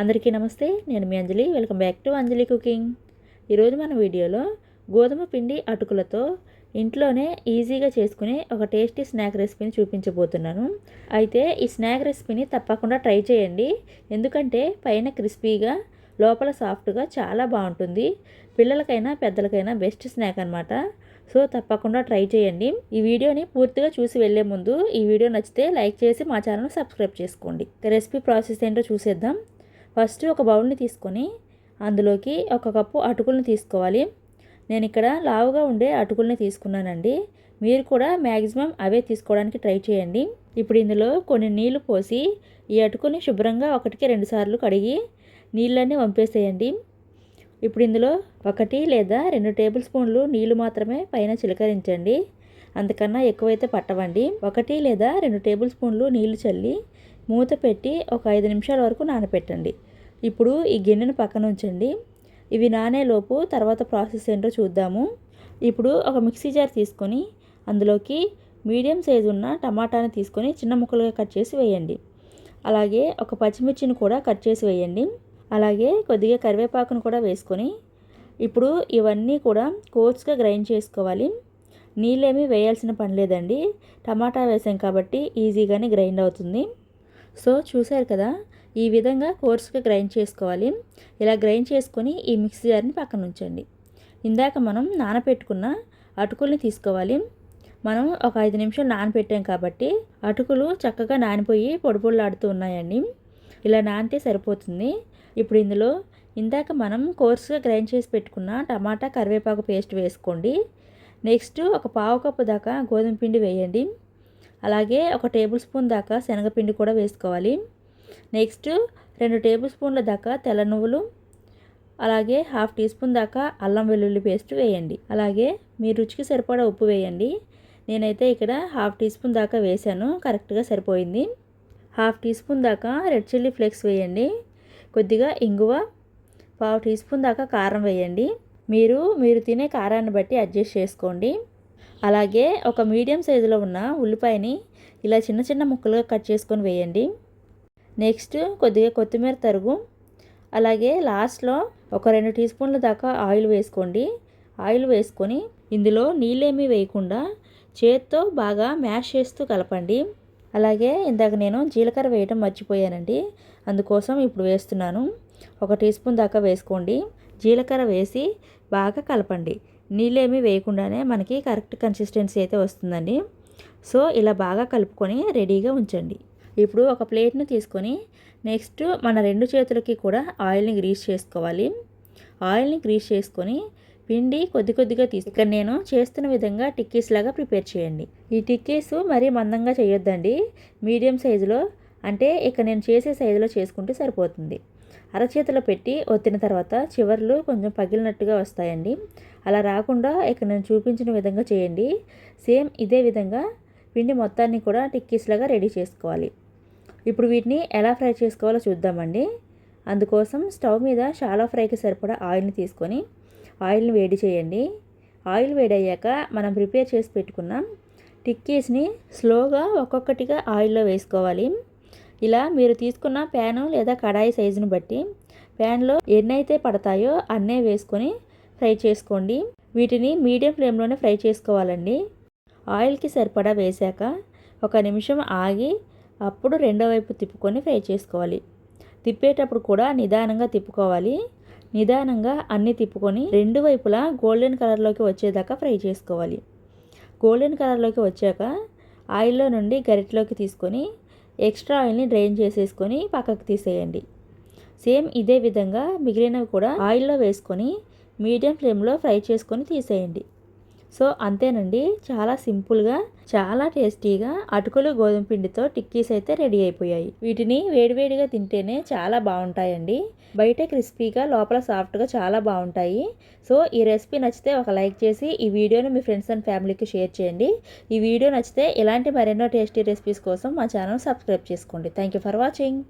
అందరికీ నమస్తే నేను మీ Anjali. Welcome back to Anjali cooking ఈరోజు మన వీడియోలో గోధుమ పిండి అటుకులతో ఇంట్లోనే ఈజీగా చేసుకునే ఒక టేస్టీ స్నాక్ రెసిపీని చూపించబోతున్నాను. అయితే ఈ స్నాక్ రెసిపీని తప్పకుండా ట్రై చేయండి. ఎందుకంటే పైన క్రిస్పీగా లోపల సాఫ్ట్గా చాలా బాగుంటుంది. పిల్లలకైనా పెద్దలకైనా బెస్ట్ స్నాక్ అనమాట సో తప్పకుండా ట్రై చేయండి. ఈ వీడియోని పూర్తిగా చూసి వెళ్ళే ముందు ఈ వీడియో నచ్చితే లైక్ చేసి మా ఛానల్ సబ్స్క్రైబ్ చేసుకోండి. రెసిపీ ప్రాసెస్ ఏంటో చూసేద్దాం. ఫస్ట్ ఒక బౌల్ని తీసుకొని అందులోకి ఒక కప్పు అటుకులను తీసుకోవాలి. నేను ఇక్కడ లావుగా ఉండే అటుకుల్ని తీసుకున్నానండి. మీరు కూడా మ్యాక్సిమం అవే తీసుకోవడానికి ట్రై చేయండి. ఇప్పుడు ఇందులో కొన్ని నీళ్ళు పోసి ఈ అటుకుని శుభ్రంగా ఒకటికి రెండు సార్లు కడిగి నీళ్ళన్నీ వంపేసేయండి. ఇప్పుడు ఇందులో ఒకటి లేదా రెండు టేబుల్ స్పూన్లు నీళ్ళు మాత్రమే పైన చిలకరించండి. అంతకన్నా ఎక్కువైతే పట్టవండి. ఒకటి లేదా రెండు టేబుల్ స్పూన్లు నీళ్ళు చల్లి మూత పెట్టి ఒక ఐదు నిమిషాల వరకు నానపెట్టండి. ఇప్పుడు ఈ గిన్నెను పక్కన ఉంచండి. ఇవి నానేలోపు తర్వాత ప్రాసెస్ ఏంటో చూద్దాము. ఇప్పుడు ఒక మిక్సీ జార్ తీసుకొని అందులోకి మీడియం సైజు ఉన్న టమాటాని తీసుకొని చిన్న ముక్కలుగా కట్ చేసి వేయండి. అలాగే ఒక పచ్చిమిర్చిని కూడా కట్ చేసి వేయండి. అలాగే కొద్దిగా కరివేపాకును కూడా వేసుకొని ఇప్పుడు ఇవన్నీ కూడా కోర్స్గా గ్రైండ్ చేసుకోవాలి. నీళ్ళేమీ వేయాల్సిన పని లేదండి. టమాటా వేసాం కాబట్టి ఈజీగానే గ్రైండ్ అవుతుంది. సో చూసారు కదా ఈ విధంగా కోర్స్గా గ్రైండ్ చేసుకోవాలి. ఇలా గ్రైండ్ చేసుకొని ఈ మిక్సీ జార్ని పక్కన ఉంచండి. ఇందాక మనం నానపెట్టుకున్న అటుకుల్ని తీసుకోవాలి. మనం ఒక ఐదు నిమిషాలు నానపెట్టాం కాబట్టి అటుకులు చక్కగా నానిపోయి పొడి ఉన్నాయండి. ఇలా నానితే సరిపోతుంది. ఇప్పుడు ఇందులో ఇందాక మనం కోర్సుగా గ్రైండ్ చేసి పెట్టుకున్న టమాటా కరివేపాకు పేస్ట్ వేసుకోండి. నెక్స్ట్ ఒక పావు కప్పు దాకా గోధుమ పిండి వేయండి. అలాగే ఒక టేబుల్ స్పూన్ దాకా శనగపిండి కూడా వేసుకోవాలి. నెక్స్ట్ రెండు టేబుల్ స్పూన్ల దాకా తెల్ల నువ్వులు అలాగే హాఫ్ టీ స్పూన్ దాకా అల్లం వెల్లుల్లి పేస్ట్ వేయండి. అలాగే మీ రుచికి సరిపడా ఉప్పు వేయండి. నేనైతే ఇక్కడ హాఫ్ టీ స్పూన్ దాకా వేసాను కరెక్ట్గా సరిపోయింది. హాఫ్ టీ స్పూన్ దాకా రెడ్ చిల్లీ ఫ్లేక్స్ వేయండి. కొద్దిగా ఇంగువ పావు టీ స్పూన్ దాకా కారం వేయండి. మీరు మీరు తినే కారాన్ని బట్టి అడ్జస్ట్ చేసుకోండి. అలాగే ఒక మీడియం సైజులో ఉన్న ఉల్లిపాయని ఇలా చిన్న చిన్న ముక్కలుగా కట్ చేసుకొని వేయండి. నెక్స్ట్ కొద్దిగా కొత్తిమీర తరుగు. అలాగే లాస్ట్లో ఒక రెండు టీ స్పూన్ల దాకా ఆయిల్ వేసుకోండి. ఆయిల్ వేసుకొని ఇందులో నీళ్ళేమీ వేయకుండా చేత్తో బాగా మ్యాష్ చేస్తూ కలపండి. అలాగే ఇందాక నేను జీలకర్ర వేయటం మర్చిపోయానండి. అందుకోసం ఇప్పుడు వేస్తున్నాను. ఒక టీ స్పూన్ దాకా వేసుకోండి. జీలకర్ర వేసి బాగా కలపండి. నీళ్ళేమీ వేయకుండానే మనకి కరెక్ట్ కన్సిస్టెన్సీ అయితే వస్తుందండి. సో ఇలా బాగా కలుపుకొని రెడీగా ఉంచండి. ఇప్పుడు ఒక ప్లేట్ను తీసుకొని నెక్స్ట్ మన రెండు చేతులకి కూడా ఆయిల్ని గ్రీస్ చేసుకోవాలి. ఆయిల్ని గ్రీస్ చేసుకొని పిండి కొద్ది కొద్దిగా తీసు ఇక్కడ నేను చేస్తున్న విధంగా టిక్కీస్ లాగా ప్రిపేర్ చేయండి. ఈ టిక్కీస్ మరీ మందంగా చేయొద్దండి. మీడియం సైజులో అంటే ఇక నేను చేసే సైజులో చేసుకుంటే సరిపోతుంది. అరచేతిలో పెట్టి ఒత్తిన తర్వాత చివర్లు కొంచెం పగిలినట్టుగా వస్తాయండి. అలా రాకుండా ఇక్కడ నేను చూపించిన విధంగా చేయండి. సేమ్ ఇదే విధంగా పిండి మొత్తాన్ని కూడా టిక్కీస్ లాగా రెడీ చేసుకోవాలి. ఇప్పుడు వీటిని ఎలా ఫ్రై చేసుకోవాలో చూద్దామండి. అందుకోసం స్టవ్ మీద షాలో ఫ్రైకి సరిపడా ఆయిల్ని తీసుకొని ఆయిల్ని వేడి చేయండి. ఆయిల్ వేడయ్యాక మనం ప్రిపేర్ చేసి పెట్టుకున్నాం టిక్కీస్ని స్లోగా ఒక్కొక్కటిగా ఆయిల్లో వేసుకోవాలి. ఇలా మీరు తీసుకున్న ప్యాను లేదా కడాయి సైజుని బట్టి ప్యాన్లో ఎన్నైతే పడతాయో అన్నే వేసుకొని ఫ్రై చేసుకోండి. వీటిని మీడియం ఫ్లేమ్లోనే ఫ్రై చేసుకోవాలండి. ఆయిల్కి సరిపడా వేశాక ఒక నిమిషం ఆగి అప్పుడు రెండో వైపు తిప్పుకొని ఫ్రై చేసుకోవాలి. తిప్పేటప్పుడు కూడా నిదానంగా తిప్పుకోవాలి. నిదానంగా అన్నీ తిప్పుకొని రెండు వైపులా గోల్డెన్ కలర్లోకి వచ్చేదాకా ఫ్రై చేసుకోవాలి. గోల్డెన్ కలర్లోకి వచ్చాక ఆయిల్లో నుండి గరిటలోకి తీసుకొని ఎక్స్ట్రా ఆయిల్ని డ్రైన్ చేసేసుకొని పక్కకు తీసేయండి. సేమ్ ఇదే విధంగా మిగిలినవి కూడా ఆయిల్లో వేసుకొని మీడియం ఫ్లేమ్లో ఫ్రై చేసుకొని తీసేయండి. సో అంతేనండి చాలా సింపుల్గా చాలా టేస్టీగా అటుకులు గోధుమ పిండితో టిక్కీస్ అయితే రెడీ అయిపోయాయి. వీటిని వేడివేడిగా తింటేనే చాలా బాగుంటాయండి. బయట క్రిస్పీగా లోపల సాఫ్ట్గా చాలా బాగుంటాయి. సో ఈ రెసిపీ నచ్చితే ఒక లైక్ చేసి ఈ వీడియోని మీ ఫ్రెండ్స్ అండ్ ఫ్యామిలీకి షేర్ చేయండి. ఈ వీడియో నచ్చితే ఇలాంటి మరెన్నో టేస్టీ రెసిపీస్ కోసం మా ఛానల్ సబ్స్క్రైబ్ చేసుకోండి. Thank you for watching.